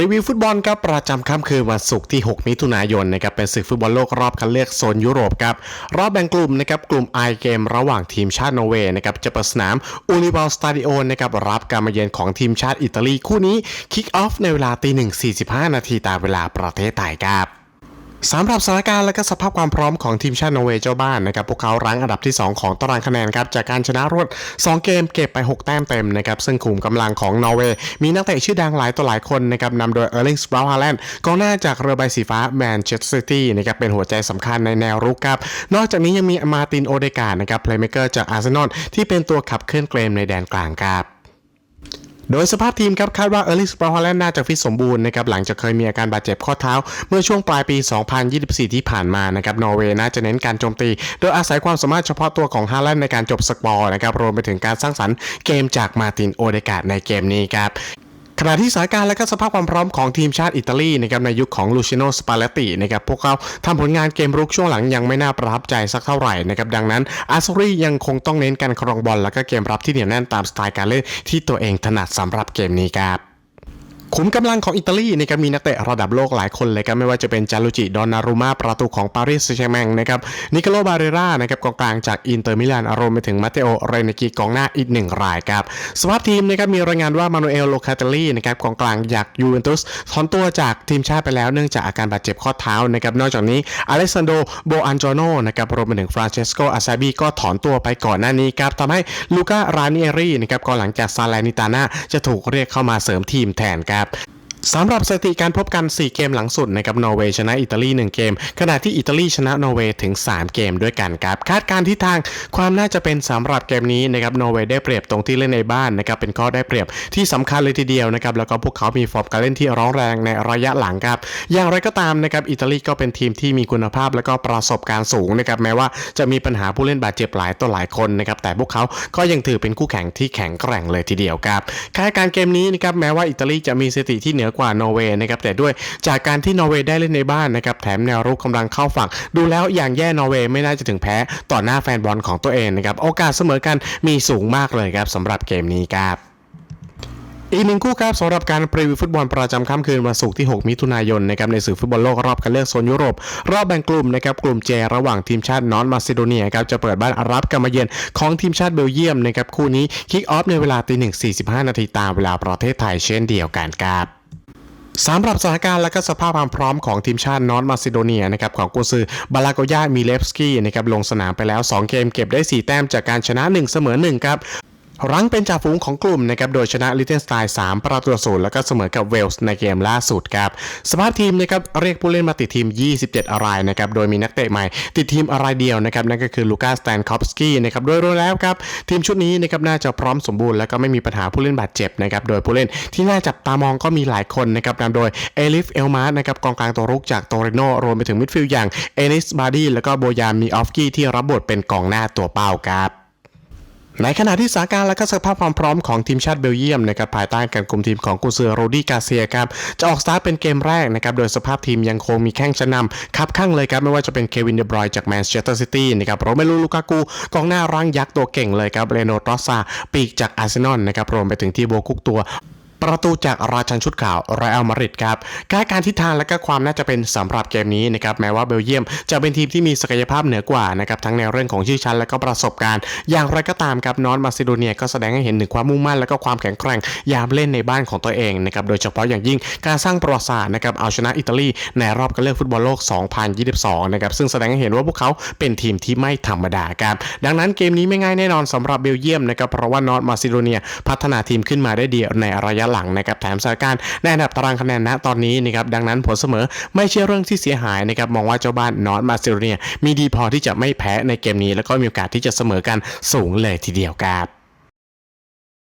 รีวิวฟุตบอลครับประจำค่ำคืนวันศุกร์ที่ 6 มิถุนายนนะครับเป็นศึกฟุตบอลโลกรอบคัดเลือกโซนยุโรปครับรอบแบ่งกลุ่มนะครับกลุ่ม I เกมระหว่างทีมชาตินอร์เวย์นะครับจะเปิดสนามอูนิบอลสตาดิโอนะครับรับการมาเยือนของทีมชาติอิตาลีคู่นี้คิกออฟในเวลาตีหนึ่ง45 นาทีตามเวลาประเทศไทยครับ สำหรับสถานการณ์และก็สภาพความพร้อมของทีมชาตินอร์เวย์เจ้าบ้านนะครับพวกเขารั้งอันดับที่ 2 ของตารางคะแนนครับจากการชนะรวด 2 เกมเก็บไป 6 แต้มเต็มนะครับซึ่งขุมกำลังของนอร์เวย์มีนักเตะชื่อดังหลายต่อหลายคนนะครับนำโดยเออร์ลิงสบราวฮาแลนด์กองหน้าจากเรือใบสีฟ้าแมนเชสเตอร์ซิตี้นะครับเป็นหัวใจสำคัญในแนวรุกครับนอกจากนี้ยังมีมาตินโอเดกานะครับเพลย์เมเกอร์จากอาร์เซนอลที่เป็นตัวขับเคลื่อนเกมในแดนกลางครับ โดยสภาพทีมครับคาดว่าเออร์ลิสปราฮอลแลนด์น่าจะฟิตสมบูรณ์นะครับหลังจากเคยมีอาการบาดเจ็บข้อเท้า เมื่อช่วงปลายปี 2024 ที่ผ่านมานะครับนอร์เวย์น่าจะเน้นการโจมตี โดยอาศัยความสามารถเฉพาะตัวของฮาแลนด์ในการจบสกอร์นะครับรวมไปถึงการสร้างสรรค์เกมจากมาตินโอเดกาดในเกมนี้ครับ ณะที่สถานการณ์และก็สภาพความพร้อมของทีมชาติอิตาลีนะครับในยุคของลูชิโนสปาเลตตินะครับพวกเขาทำผลงานเกมรุกช่วงหลังยังไม่น่าประทับใจสักเท่าไหร่นะครับดังนั้นอาซูรียังคงต้องเน้นการครองบอลและก็เกมรับที่เหนียวแน่นตามสไตล์การเล่นที่ตัวเองถนัดสำหรับเกมนี้ครับ ขุมกำลังของอิตาลีนะครับมีนักเตะระดับโลกหลายคนเลยครับไม่ว่าจะเป็นจารุจิดอนนารุมาประตูของปารีสแซงแชร์แมงนะครับนิโคลบาเรรานะครับกองกลางจากอินเตอร์มิลานอารมณ์ไปถึงมาเตโอเรนกิกองหน้าอีกหนึ่งรายครับสภาพทีมนะครับมีรายงานว่ามานูเอลโลคาเตลีนะครับกองกลางจากยูเวนตุสถอนตัวจากทีมชาติไปแล้วเนื่องจากอาการบาดเจ็บข้อเท้านะครับนอกจากนี้อเล็กซานโดโบอันจโนนะครับรวมไปถึงฟรานเชสโกอาซาบีก็ถอนตัวไปก่อนหน้านี้ครับทำให้ลูก้ารานิเอรีนะครับก่อนหลังจากซาเลนิตาน่าจะถูกเรียกเข้ามาเสริมทีมแทนครับครับ สำหรับสถิติการพบกัน 4 เกมหลังสุดนะครับนอร์เวย์ชนะอิตาลี 1 เกม ขณะที่อิตาลีชนะนอร์เวย์ถึง 3 เกมด้วยกันครับ คาดการณ์ทิศทางความน่าจะเป็นสำหรับเกมนี้นะครับนอร์เวย์ได้เปรียบตรงที่เล่นในบ้านนะครับเป็นข้อได้เปรียบที่สำคัญเลยทีเดียวนะครับแล้วก็พวกเขามีฟอร์มการเล่นที่ร้องแรงในระยะหลังครับ อย่างไรก็ตามนะครับอิตาลีก็เป็นทีมที่มีคุณภาพและก็ประสบการณ์สูงนะครับแม้ว่าจะมีปัญหาผู้เล่นบาดเจ็บหลายต่อหลายคนนะครับแต่พวกเขาก็ยังถือเป็นคู่แข่งที่แข็งแกร่งเลยทีเดียวครับคาดการเกมนี้นะครับแม้ว่าอิตาลีจะมีสถิติที่เหนือกว่านอร์เวย์นะครับแต่ด้วยจากการที่นอร์เวย์ได้เล่นในบ้านนะครับแถมแนวรุกกำลังเข้าฝั่ง ดูแล้วอย่างแย่นอร์เวย์ไม่น่าจะถึงแพ้ต่อหน้าแฟนบอลของตัวเองนะครับโอกาสเสมอกันมีสูงมากเลยครับสำหรับเกมนี้ครับอีกหนึ่งคู่ครับสำหรับการพรีวิวฟุตบอลประจำค่ำคืนวันศุกร์ที่ 6 มิถุนายนนะครับในศึกฟุตบอลโลกรอบคัดเลือกโซนยุโรป รอบแบ่งกลุ่มนะครับกลุ่มเจระหว่างทีมชาตินอร์มาซิโดเนียครับจะเปิดบ้านรับการมาเยือนของทีมชาติเบลเยียมนะครับคู่นี้คิกออฟในเวลาตีหนึ่งสี่สิบห้านาทีตามเวลาประเทศไทยเช่นเดียวกันครับ สำหรับสถานการณ์และก็สภาพความพร้อมของทีมชาตินอร์ทมาซิโดเนียนะครับของกุซือบาลากยามิเลฟสกี้นะครับลงสนามไปแล้ว 2 เกมเก็บได้ 4 แต้มจากการชนะ 1 เสมอ1ครับ รั้งเป็นจ่าฝูงของกลุ่มนะครับโดยชนะลิเทนสไตน์3ประตูต่อศูนย์แล้วก็เสมอกับเวลส์ในเกมล่าสุดครับสภาพทีมนะครับเรียกผู้เล่นมาติดทีม 27รายนะครับโดยมีนักเตะใหม่ ติดทีมรายเดียวนะครับนั่นก็คือลูกาสแตนคอฟสกี้นะครับโดยรวมแล้วครับทีมชุดนี้นะครับน่าจะพร้อมสมบูรณ์แล้วก็ไม่มีปัญหาผู้เล่นบาดเจ็บนะครับโดยผู้เล่นที่น่าจับตามองก็มีหลายคนนะครับนำโดยเอลิฟเอลมาร์นะครับกองกลางตัวรุกจากโตเรโนรวมไปถึงมิดฟิลด์อย่างเอนิสบาร์ดี้แล้วก็โบยามีออฟกี้ที่รับบทเป็นกองหน้าตัวเป้าครับ ในขณะที่สถานการณ์และก็สภาพความพร้อมของทีมชาติเบลเยียมนะครับภายใต้การคุมทีมของกุนซือโรดี้กาเซียครับจะออกสตาร์ทเป็นเกมแรกนะครับโดยสภาพทีมยังคงมีแข้งชั้นนำคับข้างเลยครับไม่ว่าจะเป็นเควินเดบรอยจากแมนเชสเตอร์ซิตี้นะครับโรเมลูลูกากูกองหน้าร่างยักษ์ตัวเก่งเลยครับเรโนตรอสซาปีกจากอาร์เซนอลนะครับรวมไปถึงที่โบคุกตัว ประตูจากราชันชุดขาวไรอัลมาริดครับการการทิศทางและก็ความน่าจะเป็นสำหรับเกมนี้นะครับแม้ว่าเบลเยียมจะเป็นทีมที่มีศักยภาพเหนือกว่านะครับทั้งในเรื่องของชื่อชั้นและก็ประสบการณ์ อย่างไรก็ตามครับนอร์มาซิโดเนียก็แสดงให้เห็นถึงความมุ่งมั่นและก็ความแข็งแกร่งยามเล่นในบ้านของตัวเองนะครับโดยเฉพาะอย่างยิ่งการสร้างประวัติศาสตร์นะครับเอาชนะอิตาลีในรอบการเลือกฟุตบอลโลก 2022 นะครับซึ่งแสดงให้เห็นว่าพวกเขาเป็นทีมที่ไม่ธรรมดาครับดังนั้นเกมนี้ไม่ง่ายแน่นอนสำหรับเบลเยียมนะครับเพราะว่านอร์ทมาซิโดเนียพัฒนาทีมขึ้นมาได้ดีในระยะหลังนะครับแถมสถานการณ์ในอันดับตารางคะแนนณตอนนี้นะครับดังนั้นผลเสมอไม่ใช่เรื่องที่เสียหายนะครับมองว่าเจ้าบ้านนอร์ทมาซิโดเนียมีดีพอที่จะไม่แพ้ในเกมนี้ แล้วก็มีโอกาสที่จะเสมอกันสูงเลยทีเดียวครับ